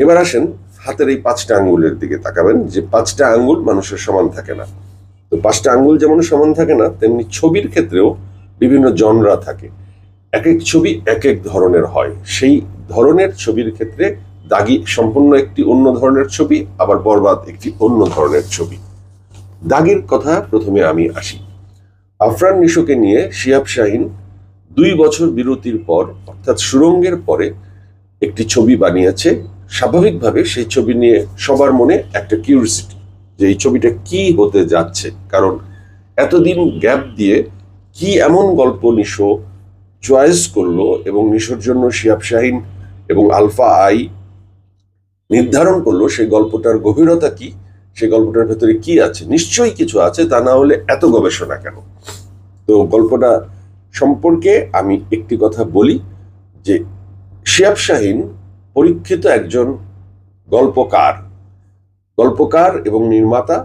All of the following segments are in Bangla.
এবার আসেন হাতের এই পাঁচটা আঙ্গুলের দিকে তাকাবেন, যে পাঁচটা আঙ্গুল মানুষের সমান থাকে না। তো পাঁচটা আঙ্গুল যেমন সমান থাকে না, তেমনি ছবির ক্ষেত্রেও বিভিন্ন জনরা থাকে। এক এক ছবি এক এক ধরনের হয়। সেই ধরনের ছবির ক্ষেত্রে দাগি সম্পূর্ণ একটি অন্য ধরনের ছবি, আবার বরবাদ একটি অন্য ধরনের ছবি। দাগির কথা প্রথমে আমি আসি। আফরান নিশোকে নিয়ে শিয়াব শাহিন দুই বছর বিরতির পর, অর্থাৎ সুরঙ্গের পরে একটি ছবি বানিয়েছে স্বাভাবিকভাবে সেই ছবি নিয়ে সবার মনে একটা কিউরিসিটি যে এই ছবিটা কি হতে যাচ্ছে? কারণ এতদিন গ্যাপ দিয়ে কি এমন গল্প নিশো চয়েস করল এবং নিশোর জন্য শিয়াব শাহিন এবং আলফা আই নির্ধারণ করল সেই গল্পটার গভীরতা কি? সেই গল্পটার ভেতরে কি আছে? নিশ্চয়ই কিছু আছে, তা না হলে এত গবেষণা কেন? তো গল্পটা সম্পর্কে আমি একটি কথা বলি যে শিয়াব শাহিন পরীক্ষিত একজন গল্পকার। গল্পকার এবং নির্মাতা?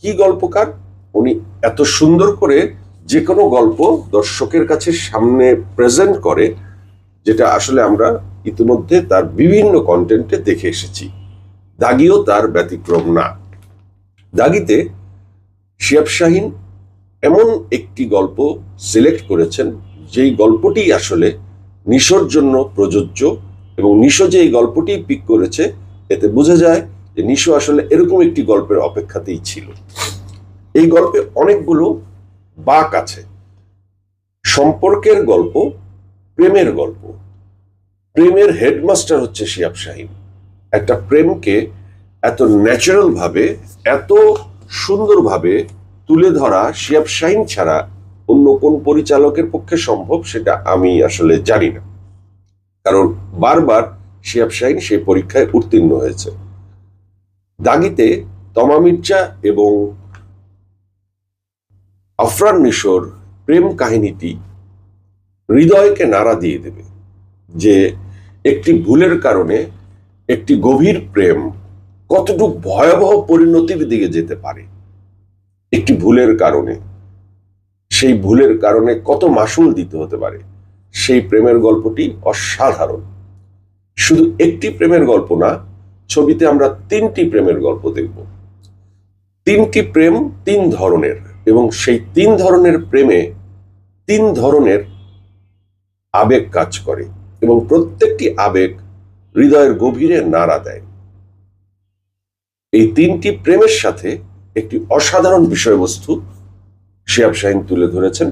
কি গল্পকার? উনি এত সুন্দর করে যে কোনো গল্প দর্শকের কাছে সামনে প্রেজেন্ট করে, যেটা আসলে আমরা ইতিমধ্যে তার বিভিন্ন কন্টেন্টে দেখে এসেছি। দাগিও তার ব্যতিক্রম না। দাগিতে শিয়াব শাহিন এমন একটি গল্প সিলেক্ট করেছেন, যেই গল্পটি আসলে নিশোর জন্য প্রযোজ্য এবং নিশো যে এই গল্পটি পিক করেছে, এতে বোঝা যায় যে নিশো আসলে এরকম একটি গল্পের অপেক্ষাতেই ছিল। এই গল্পে অনেকগুলো বাক আছে। সম্পর্কের গল্প, প্রেমের গল্প। প্রেমের হেডমাস্টার হচ্ছে শিয়াব শাহিন। একটা প্রেমকে এত ন্যাচারাল ভাবে, এত সুন্দরভাবে তুলে ধরা শিয়াব শাহিন ছাড়া অন্য কোন পরিচালকের পক্ষে সম্ভব সেটা আমি আসলে জানি না। কারণ বারবার শিয়াব শাহিন সেই পরীক্ষায় উত্তীর্ণ হয়েছে। দাগিতে তমা মির্জা এবং আফরান নিশোর প্রেম কাহিনীটি হৃদয়কে নাড়া দিয়ে দেবে যে একটি ভুলের কারণে একটি গভীর প্রেম কতটুক ভয়াবহ পরিণতির দিকে যেতে পারে। একটি ভুলের কারণে, সেই ভুলের কারণে কত মাসুল দিতে হতে পারে, সেই প্রেমের গল্পটি অসাধারণ। শুধু একটি প্রেমের গল্প না, ছবিতে আমরা তিনটি প্রেমের গল্প দেখব। তিনটি প্রেম তিন ধরনের এবং সেই তিন ধরনের প্রেমে তিন ধরনের আবেগ কাজ করে এবং প্রত্যেকটি আবেগ হৃদয়ের গভীরে নাড়া দেয়। এই তিনটি প্রেমের সাথে একটি অসাধারণ বিষয়বস্তু শিয়াব শাহিন তুলে ধরেছেন।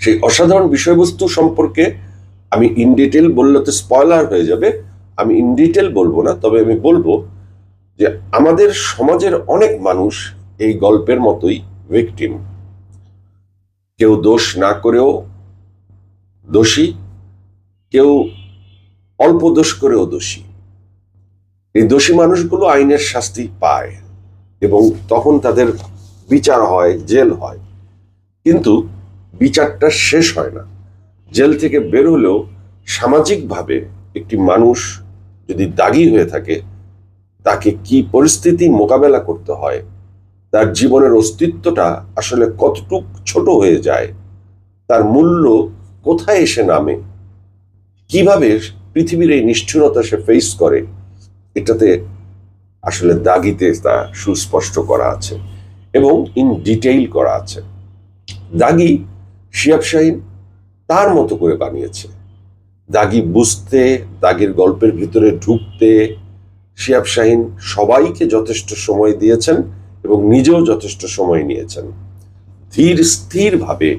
সেই অসাধারণ বিষয়বস্তু সম্পর্কে আমি ইন ডিটেল বললে তো স্পয়লার হয়ে যাবে। আমি ইন ডিটেল বলব না, তবে আমি বলব যে আমাদের সমাজের অনেক মানুষ এই গল্পের মতোই ভিকটিম কেউ দোষ না করেও দোষী, কেউ অল্প দোষ করেও দোষী। এই দোষী মানুষগুলো আইনের শাস্তি পায় এবং তখন তাদের বিচার হয়, জেল হয়। কিন্তু বিচারটা শেষ হয় না। জেল থেকে বের হলেও সামাজিকভাবে একটি মানুষ যদি দাগি হয়ে থাকে, তাকে কি পরিস্থিতি মোকাবেলা করতে হয়? তার জীবনের অস্তিত্বটা আসলে কতটুক ছোট হয়ে যায়? তার মূল্য কোথায় এসে নামে? কীভাবে পৃথিবীর এই নিষ্ঠুরতা সে ফেস করে? এটাতে আসলে দাগিতে তা সুস্পষ্ট করা আছে এবং ইন ডিটেইল করা আছে। দাগি শিয়াব শাহিন তার মতো করে বানিয়েছে। দাগি বুঝতে, দাগির গল্পের ভিতরে ঢুকতে শিয়াব শাহিন সবাইকে যথেষ্ট সময় দিয়েছেন এবং নিজেও যথেষ্ট সময় নিয়েছেন। ধীর, স্থিরভাবে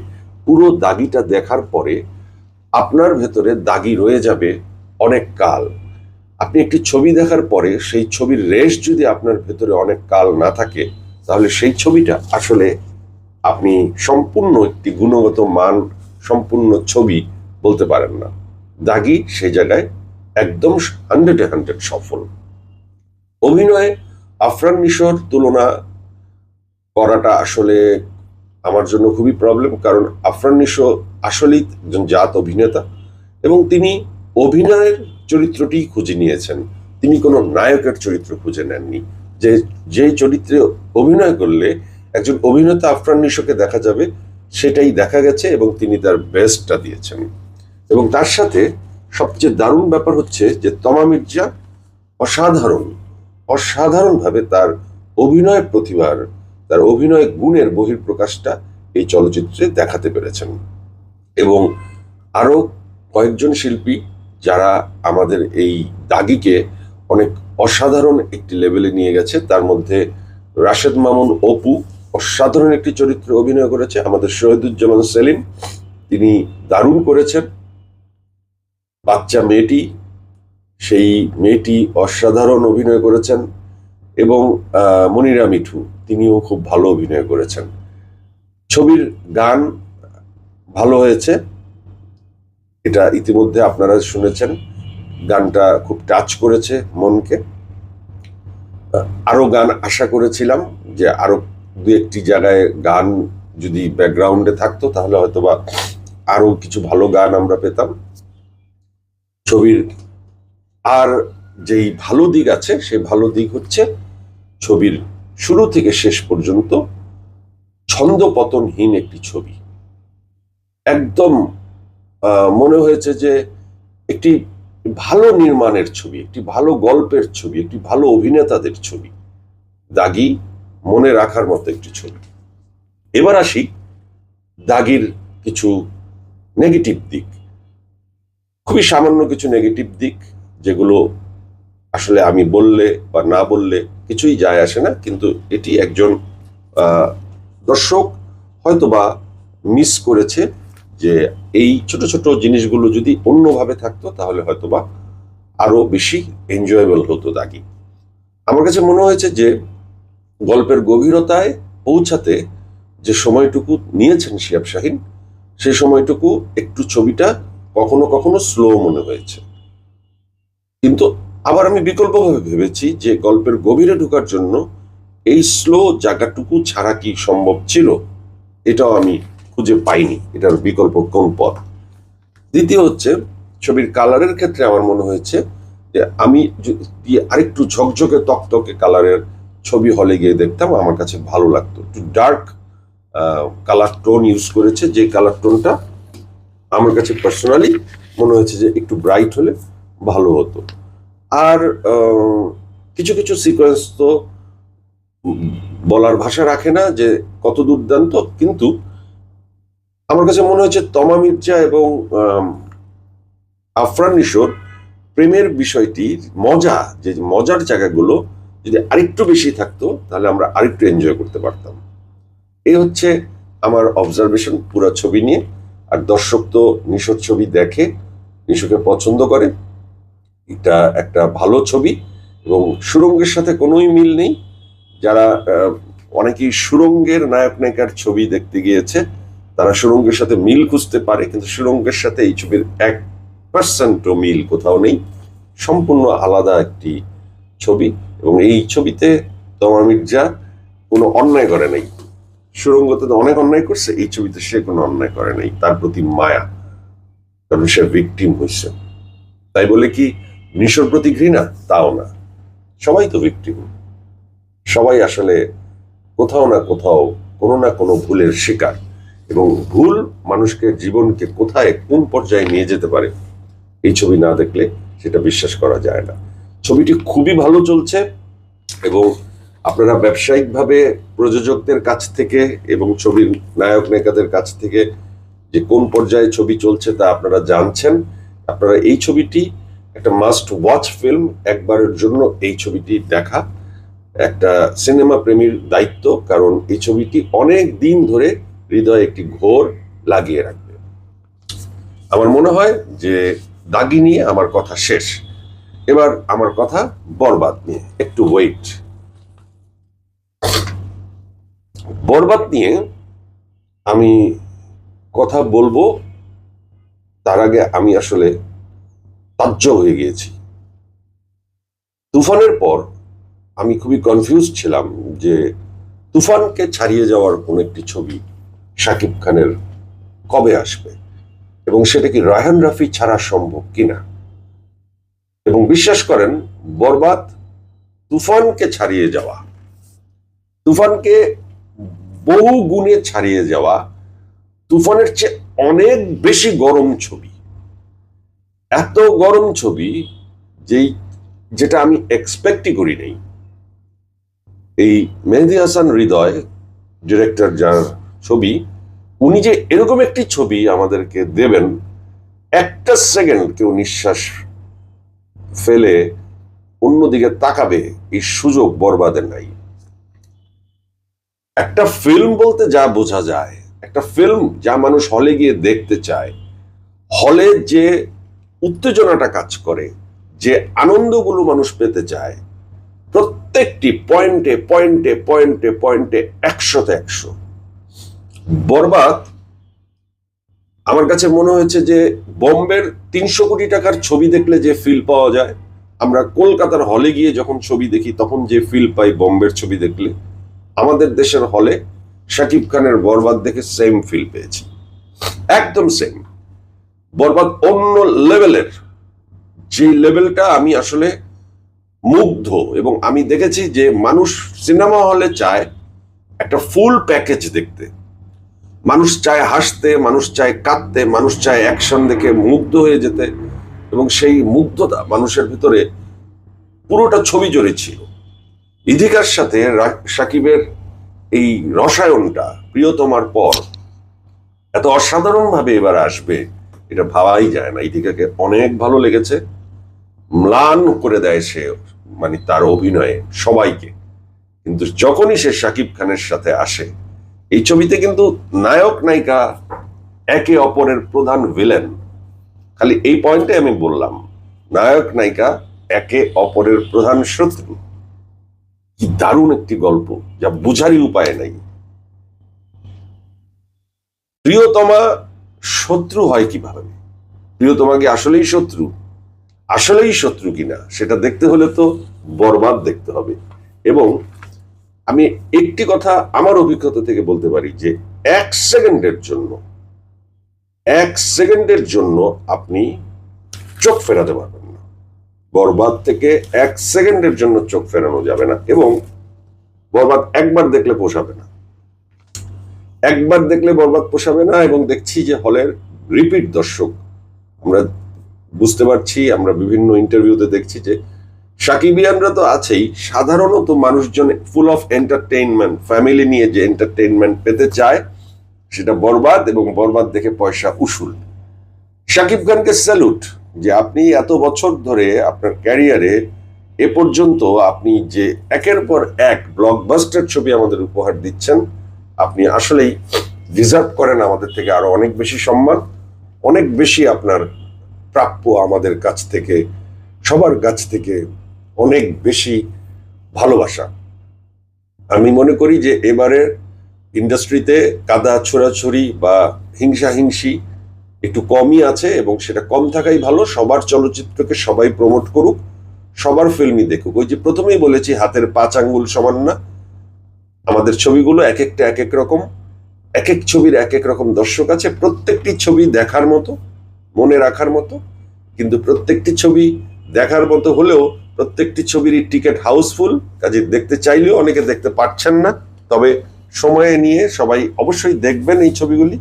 পুরো দাগিটা দেখার পরে আপনার ভেতরে দাগি রয়ে যাবে অনেক কাল। আপনি একটি ছবি দেখার পরে সেই ছবির রেশ যদি আপনার ভেতরে অনেক কাল না থাকে, তাহলে সেই ছবিটা আসলে আপনি সম্পূর্ণ একটি গুণগত মান সম্পূর্ণ ছবি বলতে পারেন না। দাগি সে জায়গায় একদম হান্ড্রেডে হান্ড্রেড সফল। অভিনয়ে আফরান নিশোর তুলনা করাটা আসলে আমার জন্য খুবই প্রবলেম কারণ আফরান নিশো আসলেই একজন জাত অভিনেতা এবং তিনি অভিনয়ের চরিত্রটি খুঁজে নিয়েছেন। তিনি কোনো নায়কের চরিত্র খুঁজে নেননি। যে যে চরিত্রে অভিনয় করলে একজন অভিনেতা আফরান নিশোকে দেখা যাবে সেটাই দেখা গেছে এবং তিনি তার বেস্টটা দিয়েছেন। এবং তার সাথে সবচেয়ে দারুণ ব্যাপার হচ্ছে যে তমা মির্জা অসাধারণ, অসাধারণভাবে তার অভিনয় প্রতিভার, তার অভিনয় গুণের বহির্প্রকাশটা এই চলচ্চিত্রে দেখাতে পেরেছেন। এবং আরও কয়েকজন শিল্পী যারা আমাদের এই দাগিকে অনেক অসাধারণ একটি লেভেলে নিয়ে গেছে, তার মধ্যে রাশেদ মামুন অপু অসাধারণ একটি চরিত্রে অভিনয় করেছে আমাদের শহীদুজ্জামান সেলিম। তিনি দারুণ করেছেন। বাচ্চা মেয়েটি, সেই মেয়েটি অসাধারণ অভিনয় করেছেন এবং মনিরা মিঠু, তিনিও খুব ভালো অভিনয় করেছেন। ছবির গান ভালো হয়েছে। এটা ইতিমধ্যে আপনারা শুনেছেন। গানটা খুব টাচ করেছে মনকে। আরও গান আশা করেছিলাম যে আরও দু একটি জায়গায় গান যদি ব্যাকগ্রাউন্ডে থাকতো, তাহলে হয়তোবা আরও কিছু ভালো গান আমরা পেতাম। ছবির আর যেই ভালো দিক আছে সেই ভালো দিক হচ্ছে ছবির শুরু থেকে শেষ পর্যন্ত ছন্দপতনহীন একটি ছবি। একদম মনে হয়েছে যে একটি ভালো নির্মাণের ছবি, একটি ভালো গল্পের ছবি, একটি ভালো অভিনেতাদের ছবি। দাগি মনে রাখার মতো একটি ছবি। এবার আসি দাগির কিছু নেগেটিভ দিক। খুবই সামান্য কিছু নেগেটিভ দিক, যেগুলো আসলে আমি বললে বা না বললে কিছুই যায় আসে না, কিন্তু এটি একজন দর্শক হয়তোবা মিস করেছে যে এই ছোট ছোট জিনিসগুলো যদি অন্যভাবে থাকতো, তাহলে হয়তোবা আরও বেশি এনজয়েবল হতো দাগি। আমার কাছে মনে হয়েছে যে গল্পের গভীরতায় পৌঁছাতে যে সময়টুকু নিয়েছেন শিয়াব শাহিন সেই সময়টুকু একটু ছবিটা কখনো কখনো স্লো মনে হয়েছে। কিন্তু আবার আমি বিকল্পভাবে ভেবেছি যে গল্পের গভীরে ঢোকার জন্য এই স্লো জায়গাটুকু ছাড়া কি সম্ভব ছিল, এটাও আমি খুঁজে পাইনি, এটার বিকল্প কোন পথ? দ্বিতীয় হচ্ছে, ছবির কালারের ক্ষেত্রে আমার মনে হয়েছে যে আমি আরেকটু ঝকঝকে তকতকে কালারের ছবি হলে গিয়ে দেখতাম, আমার কাছে ভালো লাগতো। একটু ডার্ক কালার টোন ইউজ করেছে, যে কালার টোনটা আমার কাছে পার্সোনালি মনে হয়েছে যে একটু ব্রাইট হলে ভালো হতো। আর কিছু কিছু সিকোয়েন্স তো বলার ভাষা রাখে না যে কত দুর্দান্ত, কিন্তু আমার কাছে মনে হয়েছে তমা মির্জা এবং আফরান নিশোর প্রেমের বিষয়টির মজা, যে মজার জায়গাগুলো যদি আরেকটু বেশি থাকতো, তাহলে আমরা আরেকটু এনজয় করতে পারতাম। এই হচ্ছে আমার অবজারভেশন পুরো ছবি নিয়ে। আর দর্শক তো নিশোর ছবি দেখে, নিশোকে পছন্দ করে। এটা একটা ভালো ছবি এবং সুরঙ্গের সাথে কোনোই মিল নেই। যারা অনেকেই সুরঙ্গের নায়ক নায়িকার ছবি দেখতে গিয়েছে, তারা সুরঙ্গের সাথে মিল খুঁজতে পারে, কিন্তু সুরঙ্গের সাথে এই ছবির এক পার্সেন্টও মিল কোথাও নেই। সম্পূর্ণ আলাদা একটি ছবি এবং এই ছবিতে তমা মির্জা কোনো অন্যায় করে নাই। সুরঙ্গতে তো অনেক অন্যায় করছে, এই ছবিতে সে কোনো অন্যায় করে নাই, তার প্রতি মায়া, কারণ সে ভিকটিম হয়েছে তাই বলে কি, নিশোর প্রতি ঘৃণা? তাও না। সবাই তো ভিকটিম সবাই আসলে কোথাও না কোথাও, কোনো না কোনো ভুলের শিকার। এবং ভুল মানুষকে, জীবনকে কোথায়, কোন পর্যায়ে নিয়ে যেতে পারে, এই ছবি না দেখলে সেটা বিশ্বাস করা যায় না। ছবিটি খুবই ভালো চলছে এবং আপনারা ব্যবসায়িকভাবে প্রযোজকদের কাছ থেকে এবং ছবির নায়ক নায়িকাদের কাছ থেকে যে কোন পর্যায়ে ছবি চলছে তা আপনারা জানছেন। আপনারা এই ছবিটি একটা মাস্ট ওয়াচ ফিল্ম একবারের জন্য এই ছবিটি দেখা। একটা সিনেমা প্রেমীর দায়িত্ব, কারণ এই ছবিটি অনেক দিন ধরে হৃদয়ে একটি ঘোর লাগিয়ে রাখবে। আমার মনে হয় যে দাগি নিয়ে আমার কথা শেষ। এবার আমার কথা বরবাদ নিয়ে, একটু ওয়েট বরবাদ নিয়ে আমি কথা বলব, তার আগে আমি আসলে তাজ্য হয়ে গিয়েছি। তুফানের পর আমি খুবই কনফিউজ ছিলাম যে তুফানকে ছাড়িয়ে যাওয়ার কোন একটি ছবি শাকিব খানের কবে আসবে এবং সেটা কি রায়হান রাফি ছাড়া সম্ভব কিনা? এবং বিশ্বাস করেন, বরবাদ তুফানকে ছাড়িয়ে যাওয়া, তুফানকে বহু গুণে ছাড়িয়ে যাওয়া তুফানের চেয়ে অনেক বেশি গরম ছবি। এত গরম ছবি যেই, যেটা আমি এক্সপেক্টই করি নাই। এই মেহেদি হাসান হৃদয় ডিরেক্টর যার ছবি, উনি যে এরকম একটি ছবি আমাদেরকে দেবেন, একটা সেকেন্ড কেউ নিঃশ্বাস ফেলে অন্যদিকে তাকাবে, এই সুযোগ বরবাদের নাই। একটা ফিল্ম বলতে যা বোঝা যায়, একটা ফিল্ম যা মানুষ হলে গিয়ে দেখতে চায় হলে যে উত্তেজনাটা কাজ করে, যে আনন্দগুলো মানুষ পেতে চায়, প্রত্যেকটি পয়েন্টে পয়েন্টে পয়েন্টে পয়েন্টে একশোতে একশো। বরবাদ আমার কাছে মনে হয়েছে যে বম্বের তিনশো কোটি টাকার ছবি দেখলে যে ফিল পাওয়া যায়, আমরা কলকাতার হলে গিয়ে যখন ছবি দেখি, তখন যে ফিল পাই বম্বের ছবি দেখলে, আমাদের দেশের হলে শাকিব খানের বরবাদ দেখে সেম ফিল পেয়েছি। একদম সেম বরবাদ অন্য লেভেলের যে লেভেলটা আমি আসলে মুগ্ধ এবং আমি দেখেছি যে মানুষ সিনেমা হলে চায় একটা ফুল প্যাকেজ দেখতে। মানুষ চায় হাসতে, মানুষ চায় কাঁদতে, মানুষ চায় অ্যাকশন দেখে মুগ্ধ হয়ে যেতে এবং সেই মুগ্ধতা মানুষের ভিতরে পুরোটা ছবি জড়ে ছিল। ইধিকার সাথে সাকিবের এই রসায়নটা প্রিয়তমার পর এত অসাধারণ ভাবে এবার আসবে, এটা ভাবাই যায় না। ইধিকাকে অনেক ভালো লেগেছে। ম্লান করে দেয় সে মানে তার অভিনয়ে সবাইকে। কিন্তু যখনই সে সাকিব খানের সাথে আসে এই ছবিতে কিন্তু নায়ক নায়িকা একে অপরের প্রধান ভিলেন খালি এই পয়েন্টে আমি বললাম, নায়ক নায়িকা একে অপরের প্রধান শত্রু। কি দারুণ একটি গল্প, যা বোঝারই উপায় নাই। প্রিয়তমা শত্রু হয় কীভাবে? প্রিয়তমা কি আসলেই শত্রু? আসলেই শত্রু কিনা, সেটা দেখতে হলে তো বরবাদ দেখতে হবে। এবং আমি একটি কথা আমার অভিজ্ঞতা থেকে বলতে পারি যে এক সেকেন্ডের জন্য, এক সেকেন্ডের জন্য আপনি চোখ ফেরাতে পারবেন না। বরবাদ থেকে এক সেকেন্ডের জন্য চোখ ফেরানো যাবে না এবং বরবাদ একবার দেখলে পোষাবে না। একবার দেখলে বরবাদ পোষাবে না এবং দেখছি যে হলের রিপিট দর্শক, আমরা বুঝতে পারছি, আমরা বিভিন্ন ইন্টারভিউতে দেখছি যে সাকিবিয়ানরা তো আছেই। সাধারণত মানুষজন ফুল অফ এন্টারটেইনমেন্ট ফ্যামিলি নিয়ে যে এন্টারটেইনমেন্ট পেতে চায়, সেটা বরবাদ এবং বরবাদ দেখে পয়সা উসুল। শাকিব খানকে স্যালুট যে আপনি এত বছর ধরে আপনার ক্যারিয়ারে এ পর্যন্ত আপনি যে একের পর এক ব্লকবাস্টার ছবি আমাদের উপহার দিচ্ছেন, আপনি আসলেই ডিজার্ভ করেন আমাদের থেকে আরও অনেক বেশি সম্মান, অনেক বেশি আপনার প্রাপ্য আমাদের কাছ থেকে, সবার কাছ থেকে অনেক বেশি ভালোবাসা। আমি মনে করি যে এবারে ইন্ডাস্ট্রিতে কাদা ছোড়াছড়ি বা হিংসাহিংসি একটু কমই আছে এবং সেটা কম থাকাই ভালো। সবার চলচ্চিত্রকে সবাই প্রমোট করুক, সবার ফিল্মই দেখুক। ওই যে প্রথমেই বলেছি, হাতের পাঁচ আঙ্গুল সমান না। আমাদের ছবিগুলো এক একটা এক এক রকম এক এক ছবির এক এক রকম দর্শক আছে। প্রত্যেকটি ছবি দেখার মতো, মনে রাখার মতো, কিন্তু প্রত্যেকটি ছবি দেখার মতো হলেও প্রত্যেকটি ছবিরই টিকিট হাউসফুল কাজে দেখতে চাইলেও অনেকে দেখতে পারছেন না। তবে সময়ে নিয়ে সবাই অবশ্যই দেখবেন এই ছবিগুলি।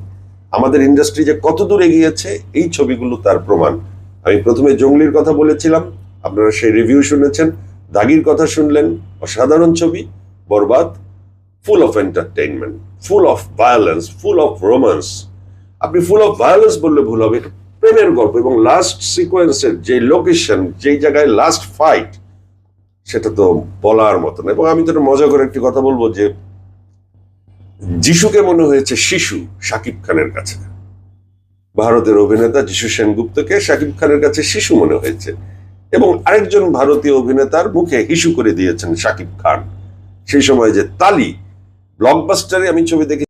আমাদের ইন্ডাস্ট্রি যে কত দূর এগিয়েছে, এই ছবিগুলো তার প্রমাণ। আমি প্রথমে জঙ্গলির কথা বলেছিলাম, আপনারা সেই রিভিউ শুনেছেন। দাগির কথা শুনলেন, অসাধারণ ছবি, Borbaad full of entertainment full of violence full of romance আপনি ফুল অফ ভায়োলেন্স বললে ভুল হবে। প্রেমের গল্প এবং লাস্ট সিকোয়েন্সের যে লোকেশন যেই জায়গায় লাস্ট ফাইট সেটা তো বলার মতো না। এবং আমি তো মজা করে একটি কথা বলব যে, যিশুকে মনে হয়েছে শিশু শাকিব খানের কাছে। ভারতের অভিনেতা যিশু সেনগুপ্তকে শাকিব খানের কাছে শিশু মনে হয়েছে। এবং আরেকজন ভারতীয় অভিনেতার মুখে হিসু করে দিয়েছেন শাকিব খান। সেই সময় যে তালি ব্লকবাস্টারে আমি ছবি দেখে